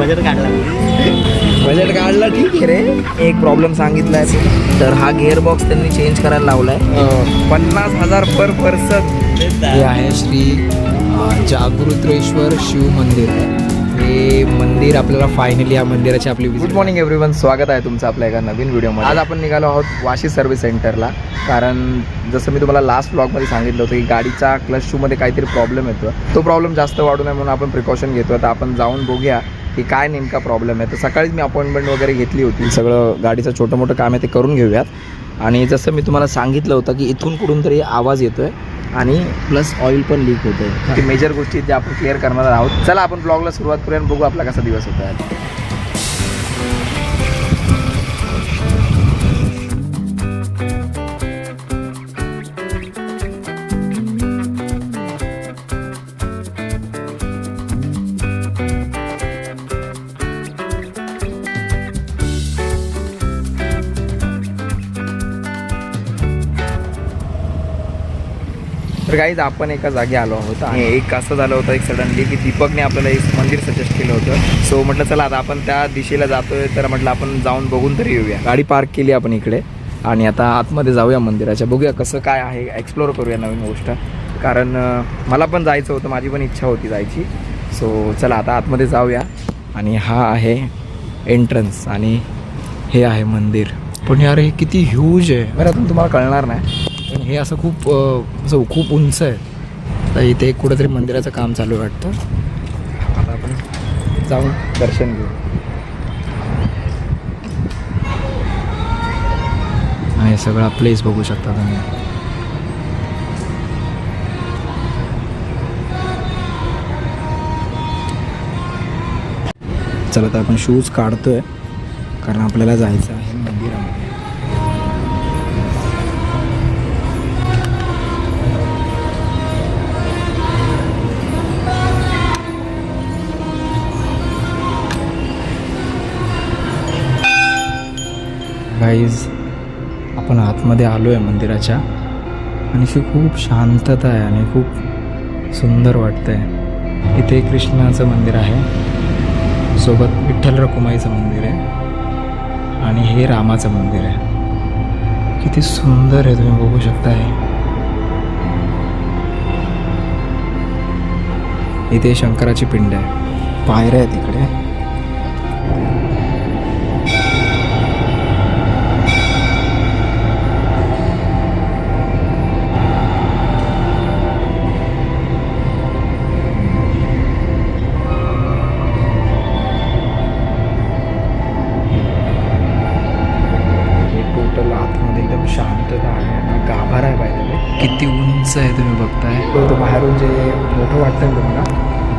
Budget काढला. Budget काढला ठीक आहे रे. एक प्रॉब्लेम सांगितलाय. तर हा गिअर बॉक्स त्यांनी चेंज करायला लावलाय. पन्नास हजार पर पर्सन हे आहे श्री अ, जागृतेश्वर शिव मंदिर. हे मंदिर आपल्याला फायनली या मंदिराची आपली गुड मॉर्निंग एव्हरीवन स्वागत आहे तुमचं आपल्या एका नवीन व्हिडिओमध्ये आज आपण निघालो आहोत वाशी सर्व्हिस सेंटरला कारण जसं मी तुम्हाला लास्ट ब्लॉगमध्ये सांगितलं होतं की गाडीचा क्लच शूमध्ये काहीतरी प्रॉब्लेम येतो तो प्रॉब्लेम जास्त वाढू नये म्हणून आपण प्रिकॉशन घेतो तर आपण जाऊन बघूया. की काय नेमका प्रॉब्लेम आहे. तर सकाळीच मी अपॉइंटमेंट वगैरे घेतली होती. सगळं गाडीचं छोटं मोठं काम आहे ते करून घेऊयात. आणि जसं मी तुम्हाला सांगितलं होतं की इथून कुठून तरी आवाज येतोय आणि प्लस ऑइल पण लीक होत आहे की मेजर गोष्टी ज्या आपण क्लिअर करणार आहोत. चला आपण ब्लॉगला सुरुवात करूया आणि बघू आपला कसा दिवस होता काहीच आपण एका जागी आलो आहोत आणि एक असं झालं होतं एक सडनली की दीपकने आपल्याला एक मंदिर सजेस्ट केलं होतं. सो म्हटलं चला आता आपण त्या दिशेला जातोय तर म्हटलं आपण जाऊन बघून तरी येऊया. गाडी पार्क केली आपण इकडे. आणि आता आतमध्ये जाऊया मंदिराच्या. बघूया कसं काय आहे एक्सप्लोर करूया नवीन गोष्ट. कारण मला पण जायचं होतं माझी पण इच्छा होती जायची. सो चला आता आतमध्ये जाऊया. आणि हा आहे एंट्रन्स आणि हे आहे मंदिर. पण यार हे किती ह्यूज आहे. बरं आता तुम्हाला कळणार नाही. हे असं खूप असं खूप उंच आहे. तर इथे कुठंतरी कुठेतरी मंदिराचं काम चालू आहे वाटतं. आता आपण जाऊन दर्शन घेऊ. आणि हे सगळा प्लेस बघू शकता तुम्ही. चला तर आपण शूज काढतोय. कारण आपल्याला जायचं आहे मंदिरामध्ये. गाईज आपण आतमध्ये आलो आहे मंदिराच्या. आणि अशी खूप शांतता आहे आणि खूप सुंदर वाटतं आहे इथे कृष्णाचं मंदिर आहे. सोबत विठ्ठल रखुमाईचं मंदिर आहे. आणि हे रामाचं मंदिर आहे. किती सुंदर आहे तुम्ही बघू शकता हे इथे शंकराची पिंड आहे. पायऱ्या आहेत इकडे.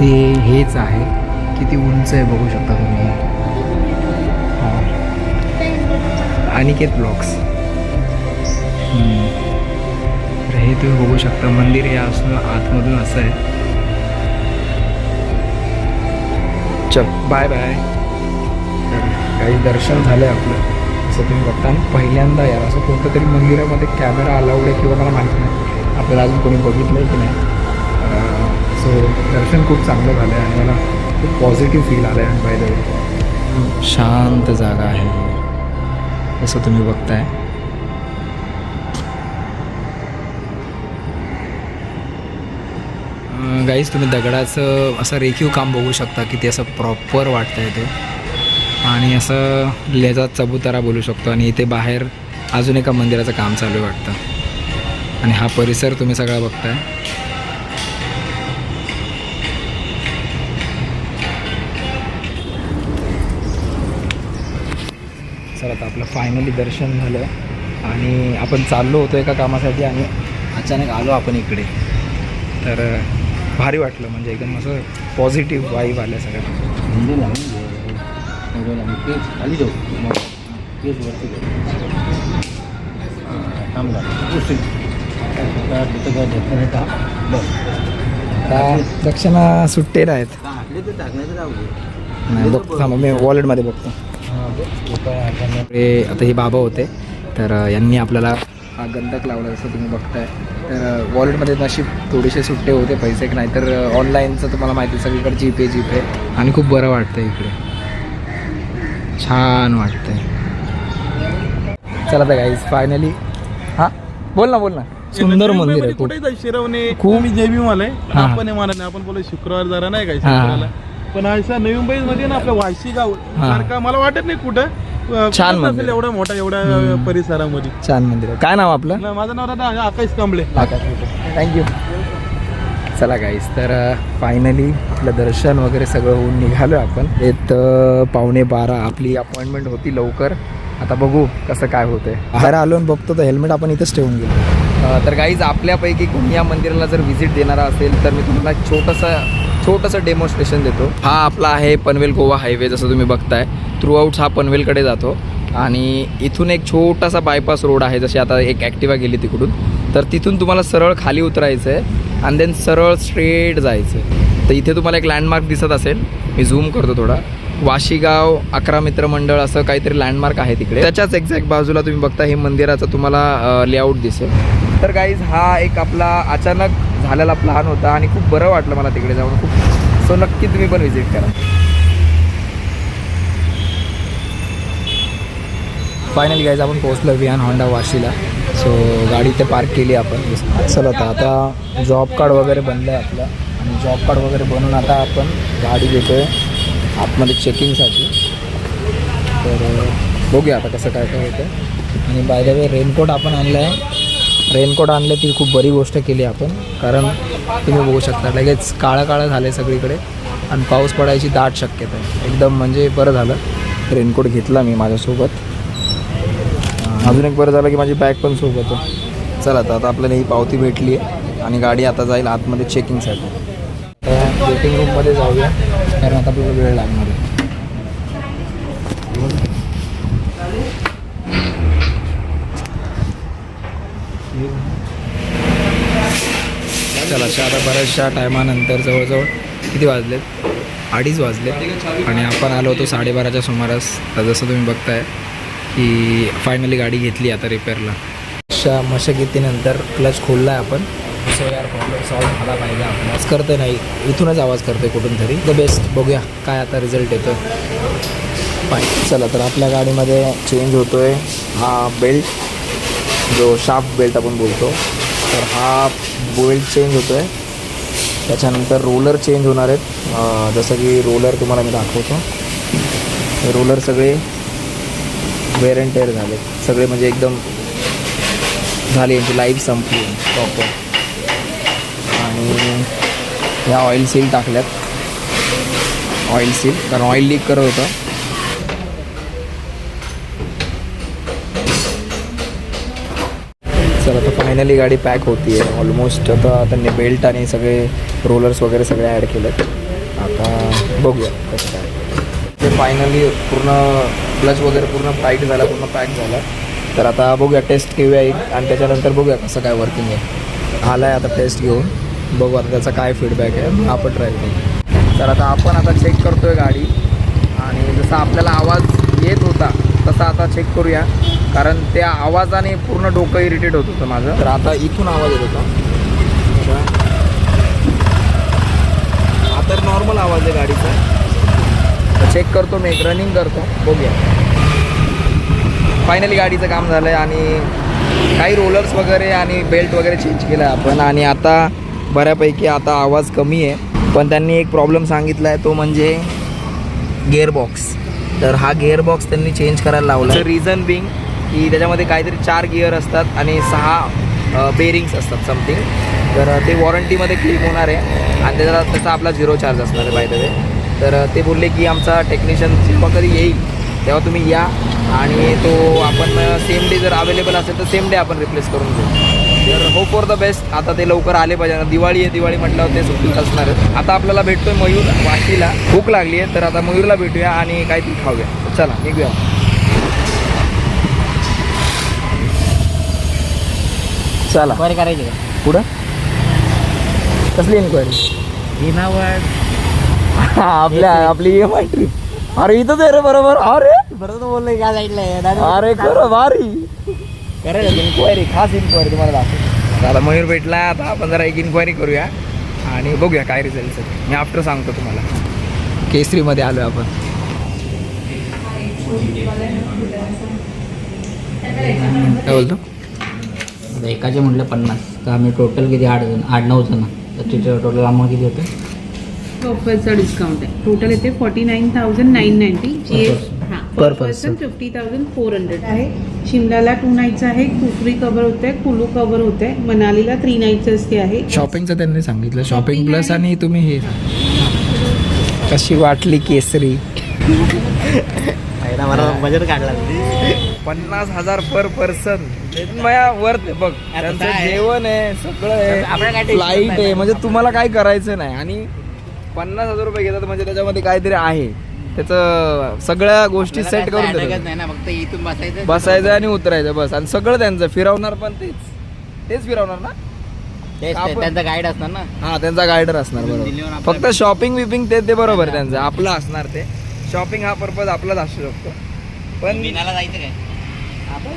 ते हेच आहे किती उंच आहे बघू शकता तुम्ही. अनिकेत ब्लॉक्स तर हे तुम्ही बघू शकता मंदिर हे असून आतमधून असं आहे. चल बाय बाय तर काही दर्शन झालं आहे आपलं असं तुम्ही बघता. आणि पहिल्यांदा यार असं कोणतं तरी मंदिरामध्ये कॅमेरा अलाउड आहे किंवा मला माहीत नाही. आपल्याला अजून कोणी बघितलं आहे की नाही? सो दर्शन खूप चांगलं झालं आहे आणि मला खूप पॉझिटिव्ह फील आलं आहे बाय द शांत जागा आहे. असं तुम्ही बघताय? गाईज तुम्ही दगडाचं असं रेखीव काम बघू शकता की ते असं प्रॉपर वाटतं आहे ते. आणि असं लेजा चबुतारा बोलू शकतो आणि इथे बाहेर अजून एका मंदिराचं काम चालू आहे वाटतं. आणि हा परिसर तुम्ही सगळा बघताय. चला आता आपलं फायनली दर्शन झालं. आणि आपण चाललो होतो एका कामासाठी आणि अचानक आलो आपण इकडे. तर भारी वाटलं. म्हणजे एकदम असं पॉझिटिव्ह वाईब आल्या सगळ्या खाली जाऊ दक्षिणा सुट्टे आहेत. नाही बघ थांबा मी वॉलेटमध्ये बघतो. आता हे आता हे बाबा होते. तर यांनी आपल्याला हा गंधक लावला जसं तुम्ही बघताय. तर वॉलेटमध्ये नशीब थोडेसे सुट्टे होते पैसे नाही तर ऑनलाईनचं तुम्हाला माहिती आहे, सगळीकडे जीपे जीपे. आणि खूप बरं वाटतं इकडे. छान वाटतंय. चला तर गाईज फायनली हां? बोल ना बोल ना. सुंदर मंदिर आहे कुठे शिरवणे खूप- मी जेबी मला हा. आपण आहे मला नाही आपण बोललो शुक्रवार जरा नाही काय पण अशा नवी मुंबई मध्ये ना आपलं वाशी गाव. सारखा मला वाटत नाही कुठं छान मंदिर. एवढा मोठा हम्म. परिसरामध्ये. छान मंदिर काय नाव आपलं? ना, माझं नाव दादा आकाश कांबळे. थँक्यू चला गाईस तर फायनली आपलं दर्शन वगैरे सगळं होऊन निघालो आपण. येत पावणे बारा आपली अपॉइंटमेंट होती लवकर. आता बघू कसं काय होतंय. बाहेर आलो आणि बघतो तर हेल्मेट आपण इथंच ठेवून गेलो तर गाईज आपल्यापैकी कोणी या मंदिराला जर व्हिजिट देणारा असेल तर मी तुम्हाला छोटंसं छोटंसं डेमॉन्स्ट्रेशन देतो. हा आपला आहे पनवेल गोवा हायवे जसं तुम्ही बघताय. थ्रूआउट हा पनवेलकडे जातो. आणि इथून एक छोटासा बायपास रोड आहे जशी आता एक ॲक्टिवा गेली तिकडून. तर तिथून तुम्हाला सरळ खाली उतरायचं आहे आणि देन सरळ स्ट्रेट जायचं आहे तर इथे तुम्हाला एक लँडमार्क दिसत असेल. मी झूम करतो थोडा. वाशीगाव अकरा मित्र मंडळ असं काहीतरी लँडमार्क आहे तिकडे. त्याच्याच एक्झॅक्ट बाजूला तुम्ही बघता हे मंदिराचं तुम्हाला लेआउट दिसेल. तर गाईज हा एक आपला अचानक झालेला प्लॅन होता आणि खूप बरं वाटलं मला तिकडे जाऊन. खूप सो नक्की तुम्ही पण व्हिजिट करा. फायनल गाईज आपण पोहोचलो विहान होंडा वाशीला. सो गाडी ते पार्क केली आपण. चला आता आता जॉब कार्ड वगैरे बनलं आहे आपलं. आणि जॉब कार्ड वगैरे बनवून आता आपण गाडी घेतो आहे आतमध्ये चेकिंगसाठी तर बघूया आता कसं काय काय होतं आणि बाय द वे रेनकोट आपण आणलं आहे रेनकोट आणले ती खूप बरी गोष्ट केली आपण. कारण तुम्ही बघू शकता लगेच काळं काळं झालं आहे सगळीकडे. आणि पाऊस पडायची दाट शक्यता आहे. एकदम म्हणजे बरं झालं. रेनकोट घेतला मी माझ्यासोबत. अजून एक बरं झालं की माझी बॅग पण सोबत आहे. चला आता आता आपल्याला ही पावती भेटली आहे. आणि गाडी आता जाईल आतमध्ये चेकिंगसाठी तर वेटिंग रूममध्ये जाऊया. कारण आता आपल्याला वेळ लागणार आहे. चला आता बऱ्याचशा टायमानंतर जवळजवळ किती वाजलेत? अडीच वाजलेत. आणि आपण आलो होतो साडेबाराच्या सुमारास. तर जसं तुम्ही बघताय की फायनली गाडी घेतली आता रिपेअरला अशा मशगतीनंतर क्लच खोलला आहे आपण. सो यार प्रॉब्लेम सॉल्व्ह झाला पाहिजे. आवाज करते नाही इथूनच आवाज करते कुठून तरी. द बेस्ट बघूया काय आता रिझल्ट येतो पाय चला तर आपल्या गाडीमध्ये चेंज होतो आहे हा बेल्ट जो शाफ्ट बेल्ट आपण बोलतो तर हा बेल्ट चेंज होतो आहे त्याच्यानंतर रोलर चेंज होणार आहेत. जसं की रोलर तुम्हाला मी दाखवतो. हे रोलर सगळे वेअर अँड टेअर झाले सगळे म्हणजे एकदम झाली यांची लाईफ संपली. प्रॉपर आणि ह्या ऑइल सील टाकल्यात. ऑइल सील कारण ऑइल लीक करत होतं. फायनली गाडी पॅक होती आहे. ऑलमोस्ट आता त्यांनी बेल्ट आणि सगळे रोलर्स वगैरे सगळे ॲड केलेत. आता बघूया कसं काय. ते फायनली पूर्ण क्लच वगैरे पूर्ण टाईट झाला पूर्ण पॅक झाला. तर आता बघूया टेस्ट घेऊया एक आणि त्याच्यानंतर बघूया कसं काय वर्किंग आहे. आला आहे आता टेस्ट घेऊन. बघू आता त्याचा काय फीडबॅक आहे. आपण ट्राय करू. तर आता आपण आता चेक करतो आहे गाडी. आणि जसा आपल्याला आवाज येत होता तसा आता चेक करूया. कारण त्या आवाजाने पूर्ण डोकं इरिटेट होत होतं माझं. तर आता इथून आवाज येत होता. तर नॉर्मल आवाज आहे गाडीचा. चेक करतो मी एक रनिंग करतो. बघूया. फायनली गाडीचं काम झालं आहे आणि काही रोलर्स वगैरे आणि बेल्ट वगैरे चेंज केलं आहे आपण. आणि आता बऱ्यापैकी आता आवाज कमी आहे. पण त्यांनी एक प्रॉब्लेम सांगितला आहे तो म्हणजे गिअरबॉक्स तर हा गिअरबॉक्स त्यांनी चेंज करायला लावला रिझन बिंग की त्याच्यामध्ये काहीतरी चार गिअर असतात आणि सहा बेरिंग्स असतात समथिंग तर ते वॉरंटीमध्ये क्लिक होणार आहे. आणि त्याचा त्याचा आपला झिरो चार्ज असणार आहे बाय वे तर ते बोलले की आमचा टेक्निशियन जेव्हा कधी येईल तेव्हा तुम्ही या. आणि तो आपण सेम डे जर अवेलेबल असेल तर सेम डे आपण रिप्लेस करून घेऊ. तर होप फॉर द बेस्ट आता ते लवकर आले पाहिजे. ना दिवाळी आहे दिवाळी म्हटल्यावर ते सुट्टीत असणार आहेत आता आपल्याला भेटतोय मयूर वाशीला. भूक लागली आहे तर आता मयूरला भेटूया आणि काहीतरी खाऊया. चला निघूया. चला. बरं करायची का? पुढं कसली इन्क्वायरी आपल्या आपली ई एम आय ट्रिप अरे इथंच आहे रे बरोबर. अरे! बरं तर बोललं काय जायचं अरे खरं भारी. करायचं इन्क्वायरी खास इन्क्वायरी तुम्हाला दाखवतो. आता मयूर भेटला. आता आपण जरा एक इन्क्वायरी करूया आणि बघूया काय रिझल्ट मी आफ्टर सांगतो तुम्हाला. केसरीमध्ये आलो आपण. काय बोलतो? आता एकाचे म्हटलं पन्नास. तर आम्ही टोटल किती? आठ जण. आठ नऊ जण. तर तिथे टोटल आम्हाला किती होतं? ऑफरचा डिस्काउंट आहे. टोटल येते forty nine thousand nine ninety G S हां. पर. Person fifty thousand four hundred आहे शिमलाला टू नाईटचं आहे कुफरी कवर होते कुलू कवर होते मनालीला थ्री नाईटचं असते आहे. शॉपिंगचं त्यांनी सांगितलं. शॉपिंग प्लस आणि तुम्ही हे कशी वाटली केसरी? पन्नास हजार पर पर्सन वर्थ आहे बघ. त्यांचं काय? जेवण आहे सगळं आपल्याला काय आहे tension फ्लाईट नाही. आहे. म्हणजे तुम्हाला काय करायचं नाही. आणि पन्नास हजार रुपये घेतात म्हणजे त्याच्यामध्ये काहीतरी आहे. त्याचं सगळ्या गोष्टी सेट करून देतात. नाही ना फक्त इथून बसायचं बसायचं आणि उतरायचं बस. आणि सगळं त्यांचं. फिरवणार पण तेच. तेच फिरवणार ना? तेच ते, आपण- त्यांचा गाईड असणार ना? हा त्यांचा गायडर असणार बरोबर. फक्त शॉपिंग विपिंग ते ते बरोबर त्यांचं. आपलं असणार ते. शॉपिंग हा पर्पज आपलाच असू शकतो. पण जायचं काय? आता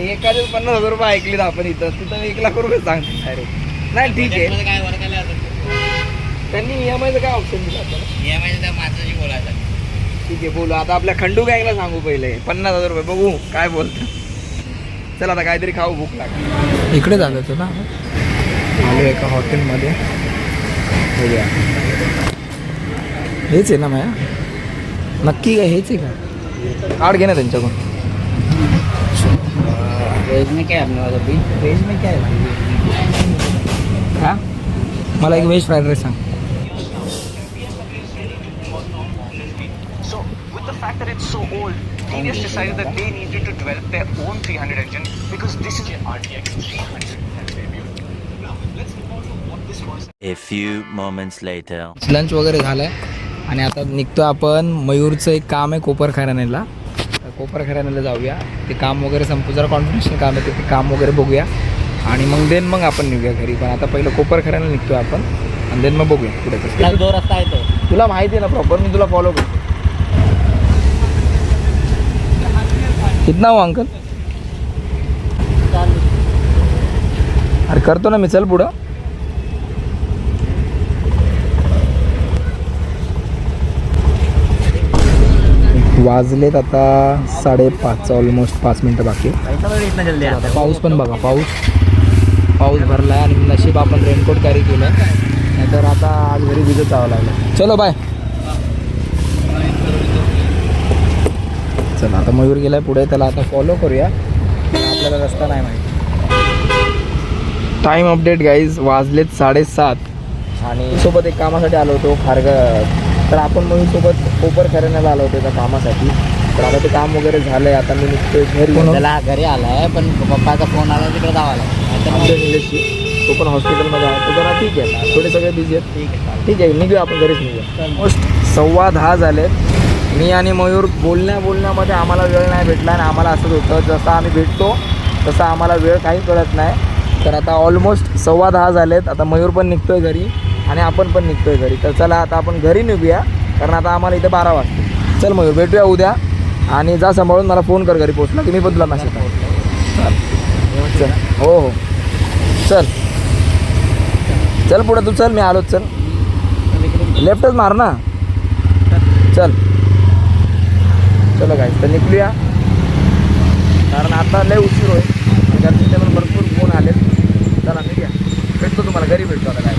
एखादे पन्नास हजार रुपये ऐकलीत आपण इथं तिथं एक लाख रुपये सांगतो डायरेक्ट नाही ठीक आहे. काय त्यांनी ई एम आयचं काय ऑप्शन दिलं आपल्याला माणसाशी बोलायचं. ठीक आहे बोलू. आता आपल्या खंडू गँगला सांगू पहिले. पन्नास हजार रुपये बघू काय बोलतो. चल आता काहीतरी खाऊ भूक लाग इकडे झालं होतं ना? आलो एका हॉटेलमध्ये. बघूया हेच आहे ना माया? नक्की काय हेच आहे का? कार्ड घे ना त्यांच्याकडून. मला एक वेज फ्राईड रेस सांग. So फॅक्टरेज so English you the pen ET to twelfth ते ओन थ्री हंड्रेड लंच वगैरे झालंय. आणि आता निघतो आपण मयूरचं एक काम आहे कोपर कोपरख्यानेला कोपर जाऊया. ते काम वगैरे संपू जरा कॉन्फिडेन्शियल काम आहे ते काम वगैरे बघूया. आणि मग देन मग आपण निघूया घरी. पण आता पहिलं कोपर खऱ्याने निघतो आपण. आणि देन मग बघूया पुढे कसं जो रस्ता आहे तो. तुला माहिती आहे ना प्रॉपर मी तुला फॉलो करतो. कितना हो अंकल? अरे करतो ना मी चल पुढं. वाजलेत आता साडेपाच ऑलमोस्ट पाच मिनटं बाकी. आता पाऊस पण बघा पाऊस पाऊस भरला आहे आणि नशीब आपण रेनकोट कॅरी केलं नाहीतर आता आज घरी विजत जावं लागलं. चलो बाय चला आता मयूर गेलाय पुढे त्याला आता फॉलो करूया. आपल्याला रस्ता नाही माहिती. टाईम अपडेट गाईज वाजलेत साडेसात. आणि सोबत एक कामासाठी आलो होतो खारग तर आपण मग सोबत कोपर खऱ्याला आलो होतो त्या कामासाठी. तर आता ते काम वगैरे झालंय. आता मी निघतोय घरी. त्याला घरी आलाय पण पप्पाचा फोन आला तिकडे जावा आमच्या निलेशची तो पण हॉस्पिटलमध्ये आहे. तर जरा ठीक आहे. आता. थोडे सगळे बिझी आहेत. ठीक आहे. ठीक आहे. निघूया आपण घरीच निघूया. ऑलमोस्ट सव्वा दहा झालेत. मी आणि मयूर बोलण्या बोलण्यामध्ये आम्हाला वेळ नाही भेटला आणि आम्हाला असंच होतं जसं आम्ही भेटतो तसं आम्हाला वेळ काही कळत नाही. तर आता ऑलमोस्ट सव्वा दहा झालेत. आता मयूर पण निघतोय घरी. आणि आपण पण निघतोय घरी. तर चला आता आपण घरी निघूया कारण आता आम्हाला इथे बारा वाजते चल मयूर भेटूया उद्या. आणि जा सांभाळून मला फोन कर घरी पोचला की मी तुला मेसेज चल. हो हो. चल. चल पुढे तू चल मी आलोच चल. लेफ्टच मार ना. चल. चलो काय तर निघूया. कारण आता लय उशीर होईल. घरचे पण भरपूर फोन आले चला निघूया. भेटतो तुम्हाला घरी भेटतो आता काय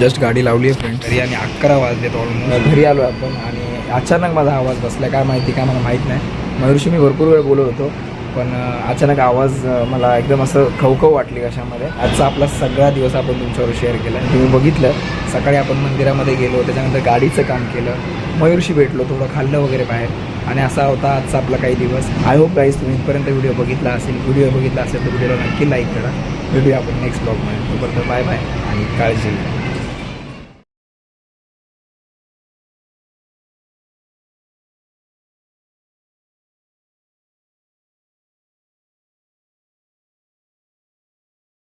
जस्ट गाडी लावली आहे फ्रेंड तरी आणि अकरा वाजलेत ऑलमोस्ट घरी आलो आपण आणि अचानक माझा आवाज बसला काय माहिती काय मला माहीत नाही. मयुरशी मी भरपूर वेळ बोलत होतो पण अचानक आवाज मला एकदम असं खवखव वाटली कशामध्ये. आजचा आपला सगळा दिवस आपण तुमच्यावर शेअर केला. तुम्ही बघितलं सकाळी आपण मंदिरामध्ये गेलो त्याच्यानंतर गाडीचं काम केलं. मयूरशी भेटलो थोडं खाल्लं वगैरे बाहेर. आणि असा होता आजचा आपला काही दिवस. आय होप गाईज तुम्ही इथपर्यंत व्हिडिओ बघितला असेल व्हिडिओ बघितला असेल तर व्हिडिओला नक्की लाईक करा. भेटूया आपण नेक्स्ट ब्लॉगमध्ये तोपर्यंत बाय बाय आणि काळजी घ्या.